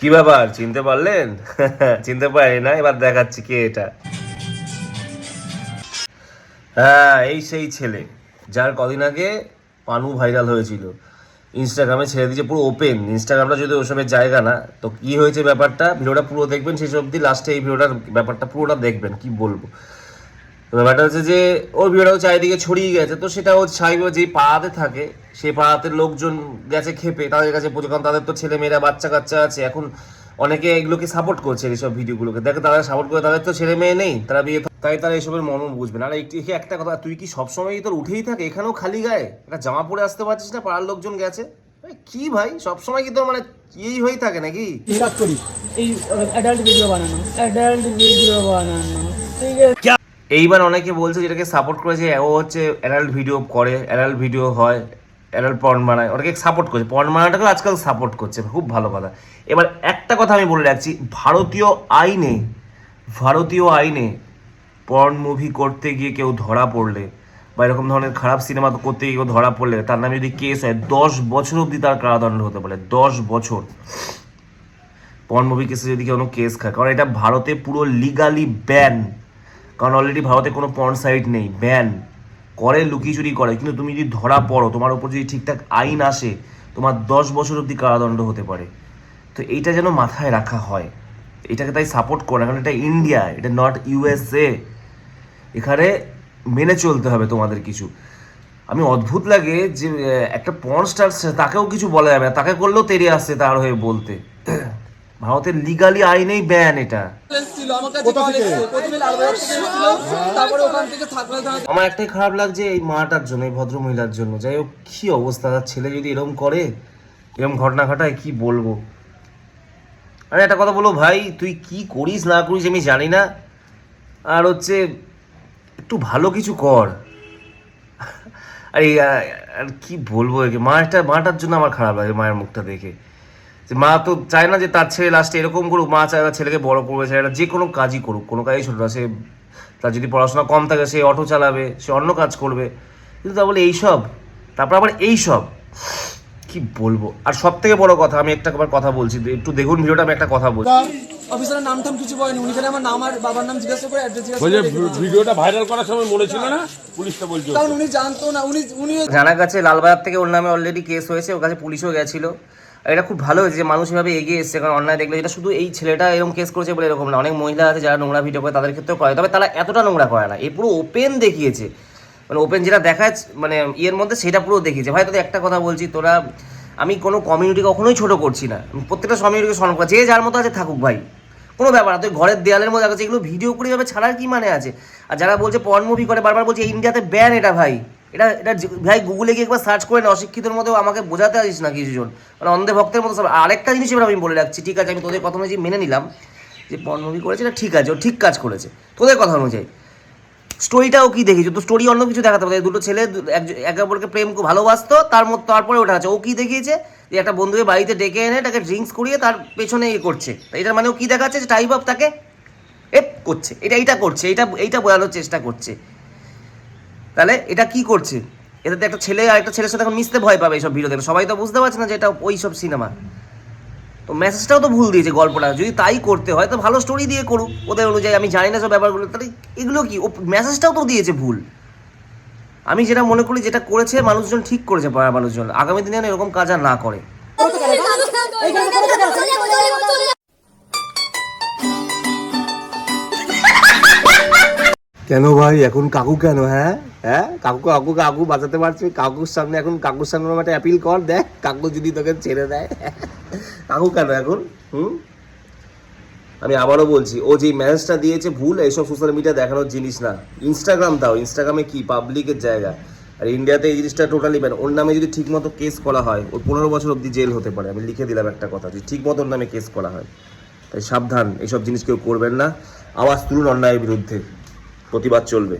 কি ব্যাপার? চিনতে পারলেন? চিনতে পারি না, এবার দেখাচ্ছি কে এটা। হ্যাঁ এই সেই ছেলে, যার কদিন আগে পানু ভাইরাল হয়েছিল। ইনস্টাগ্রামে ছেড়ে দিয়েছে, পুরো ওপেন ইনস্টাগ্রামটা যদি ওসবের জায়গা না, তো কি হয়েছে ব্যাপারটা? ভিডিওটা পুরো দেখবেন, শেষ অবধি। লাস্টে এই ভিডিওটার ব্যাপারটা পুরোটা দেখবেন, কি বলব? ব্যাপারটা হচ্ছে যে ওর চারিদিকে ছড়িয়ে গেছে তো সেটা ও চাইবে যে পাড়াতে থাকে সেই পাড়াতে লোকজন গেছে খেপে তাদের কাছে পৌঁছে কারণ তাদের তো ছেলে মেয়েরা বাচ্চা কাচ্চা আছে এখন অনেকে এগুলোকে সাপোর্ট করছে এইসব ভিডিওগুলোকে। দেখে তারা সাপোর্ট করে তাদের তো ছেলে মেয়ে নেই তারা বিয়ে তাই তারা এসবের মর্ম বুঝবে না। আর একটি একটা কথা তুই কি সবসময় তোর উঠেই থাকে এখানেও খালি গায়ে? একটা জামা পরে আসতে পারছিস না পাড়ার লোকজন গেছে? কি ভাই? সবসময় কি তোর মানে এই হয়েই থাকে নাকি? কাজ করি এই অ্যাডাল্ট ভিডিও বানানো অ্যাডাল্ট ভিডিও বানানো ঠিক আছে। এইবার অনেকে বলছে যেটাকে সাপোর্ট করেছে, ও হচ্ছে অ্যাডাল্ট ভিডিও করে অ্যাডাল্ট ভিডিও হয় অ্যাডাল্ট পর্ন বানায়, ওটাকে সাপোর্ট করছে। পর্ন বানাটাকেও আজকাল সাপোর্ট করছে, খুব ভালো কথা। এবার একটা কথা আমি বলে রাখছি, ভারতীয় আইনে ভারতীয় আইনে পর্ন মুভি করতে গিয়ে কেউ ধরা পড়লে, বা এরকম ধরনের খারাপ সিনেমা করতে গিয়ে কেউ ধরা পড়লে, তার নামে যদি কেস হয়, দশ বছর অবধি তার কারাদণ্ড হতে পারে, দশ বছর। পর্ন মুভি কেসে যদি কোনো কেস খায়, কারণ এটা ভারতে পুরো লিগালি ব্যান কারণ অলরেডি ভারতে কোনো পর্ন সাইট নেই। ব্যান করে, লুকিয়ে চুরি করে। কিন্তু তুমি যদি ধরা পড়ো, তোমার উপর যদি ঠিকঠাক আইন আসে, তোমার দশ বছর অবধি কারাদণ্ড হতে পারে। তো এইটা যেন মাথায় রাখা হয়। এটাকে তাই সাপোর্ট করে কারণ এটা ইন্ডিয়া এটা নট ইউএসএ এখানে মেনে চলতে হবে তোমাদের কিছু। আমি অদ্ভুত লাগে যে একটা পর্ন স্টার তাকেও কিছু বলা যাবে না। তাকে করলেও তেরে আসছে তার হয়ে বলতে। ভারতের লিগালি আইনেই ব্যান এটা। আমার কাছে কল এসেছিল। প্রথমে লালবাজার থেকে এসেছিল তারপরে ওখান থেকে থাকলে থানা আমার একটাই খারাপ লাগছে এই মাটার জন্য এই ভদ্র মহিলার জন্য। যাই হোক কি অবস্থা? তার ছেলে যদি এরকম করে এরকম ঘটনা ঘটায় কি বলব? আরে একটা কথা বলো ভাই তুই কি করিস না করিস আমি জানি না। আর হচ্ছে একটু ভালো কিছু কর। আর আর কি বলব একে? মাটা মাটার জন্য আমার খারাপ লাগে মায়ের মুখটা দেখে। যে মা তো চায় না যে তার ছেলে লাস্টে এরকম করুক মা চায় তার ছেলেকে বড় করবে চায় না যে কোনো কাজই করুক কোনো কাজই ছোট না সে তার যদি পড়াশোনা কম থাকে সে অটো চালাবে সে অন্য কাজ করবে। কিন্তু তা বলে এইসব তারপর আবার এইসব কি বলব? আর সব থেকে বড় কথা আমি একটা আবার কথা বলছি একটু দেখুন ভিডিওটা আমি একটা কথা বলছি। অফিসারের নাম টাম কিছু বলেনি উনি খালি আমার নাম আর বাবার নাম জিজ্ঞাসা করে অ্যাড্রেস জিজ্ঞাসা করে ভিডিওটা ভাইরাল করার সময় মনে ছিল না? পুলিশটা বলছে কারণ উনি জানতো না উনি উনি জানা গেছে লালবাজার থেকে ওর নামে অলরেডি কেস হয়েছে ওর কাছে পুলিশও গেছিল। এটা খুব ভালো হয়েছে যে মানুষ এভাবে এগিয়ে এসছে, কারণ অন্যায় দেখলে এটা শুধু এই ছেলেটা এরকম কেস করেছে বলে এরকম না। অনেক মহিলা আছে যারা নোংরা ভিডিও করে তাদের ক্ষেত্রেও করে, তবে তারা এতটা নোংরা করে না। এই পুরো ওপেন দেখিয়েছে। মানে ওপেন যেটা দেখায় মানে ইয়ের মধ্যে সেটা পুরো দেখিয়েছে। ভাই, তোদের একটা কথা বলছি, তোরা, আমি কোনো কমিউনিটি কখনোই ছোট করছি না। প্রত্যেকটা কমিউনিটিকে সম্মান করি। যে যার মতো আছে থাকুক ভাই। কোনো ব্যাপার না তুই ঘরের দেয়ালের মধ্যে আছে এগুলো ভিডিও করে যাবে ছাড়ার কি মানে আছে? আর যারা বলছে পর্ন মুভি করে, বারবার বলছে ইন্ডিয়াতে ব্যান এটা ভাই। এটা এটা ভাই গুগলে গিয়ে একবার সার্চ করে না, অশিক্ষিতর মতো আমাকে বোঝাতে আসিস না কিছু জন মানে অন্ধে ভক্তের মতো সব। আরেকটা জিনিস এবার আমি বলে রাখছি, ঠিক আছে, আমি তোদের কথা অনুযায়ী মেনে নিলাম, যে পর্ন করেছে, এটা ঠিক আছে, ও ঠিক কাজ করেছে। তোদের কথা অনুযায়ী স্টোরিটাও কি দেখিয়েছে তো স্টোরি অন্য কিছু দেখাতে পারে দুটো ছেলে এক- অপরকে প্রেম ভালোবাসতো, তার মধ্যে তারপরে ওটা আছে। ও কি দেখিয়েছে? যে একটা বন্ধুকে বাড়িতে ডেকে এনে তাকে ড্রিঙ্কস করিয়ে তার পেছনে ইয়ে করছে। এটার মানে ও কি দেখাচ্ছে? যে টাইপ অফ তাকে, এ করছে। এটা, এইটা করছে এটা এইটা বোঝানোর চেষ্টা করছে। তাহলে এটা কি করছে? এটাতে একটা ছেলে আর একটা ছেলের সাথে এখন মিশতে ভয় পাবে এইসব ভিডিও দেখে সবাই তো বুঝতে পারছে না যে এটা ওই সব সিনেমা। তো মেসেজটাও তো ভুল দিয়েছে গল্পটা। যদি তাই করতে হয় তো ভালো স্টোরি দিয়ে করুক। ওদের অনুযায়ী আমি জানি না সব ব্যাপারগুলো। তাহলে এগুলো কি? ও মেসেজটাও তো দিয়েছে ভুল। আমি যেটা মনে করি যেটা করেছে মানুষজন ঠিক করেছে পাড়ার মানুষজন। আগামী দিনে এরকম কাজ আর না করে। কেন ভাই? এখন কাকু কেন হ্যাঁ? হ্যাঁ? কাকু কাকু কাকু, বাঁচাতে পারছি? কাকুর সামনে এখন, কাকুর সামনে আমার একটা অ্যাপিল কর, দেখ, কাকু যদি তোকে ছেড়ে দেয়। কাকু কেন এখন? হুম? আমি আবারও বলছি, ও যে ম্যাসেজটা দিয়েছে, ভুল, এইসব সোশ্যাল মিডিয়া দেখানোর জিনিস না। ইনস্টাগ্রাম দাও ইনস্টাগ্রামে কি? পাবলিকের জায়গা। আর ইন্ডিয়াতে এই জিনিসটা টোটালি ব্যান ওর নামে যদি ঠিকমতো কেস করা হয়, ওর পনেরো বছর অবধি জেল হতে পারে। আমি লিখে দিলাম একটা কথা, যে ঠিকমতো ওর নামে কেস করা হয়। তাই সাবধান, এইসব জিনিস কেউ করবেন না। আওয়াজ তুলুন অন্যায়ের বিরুদ্ধে। প্রতিবাদ চলবে।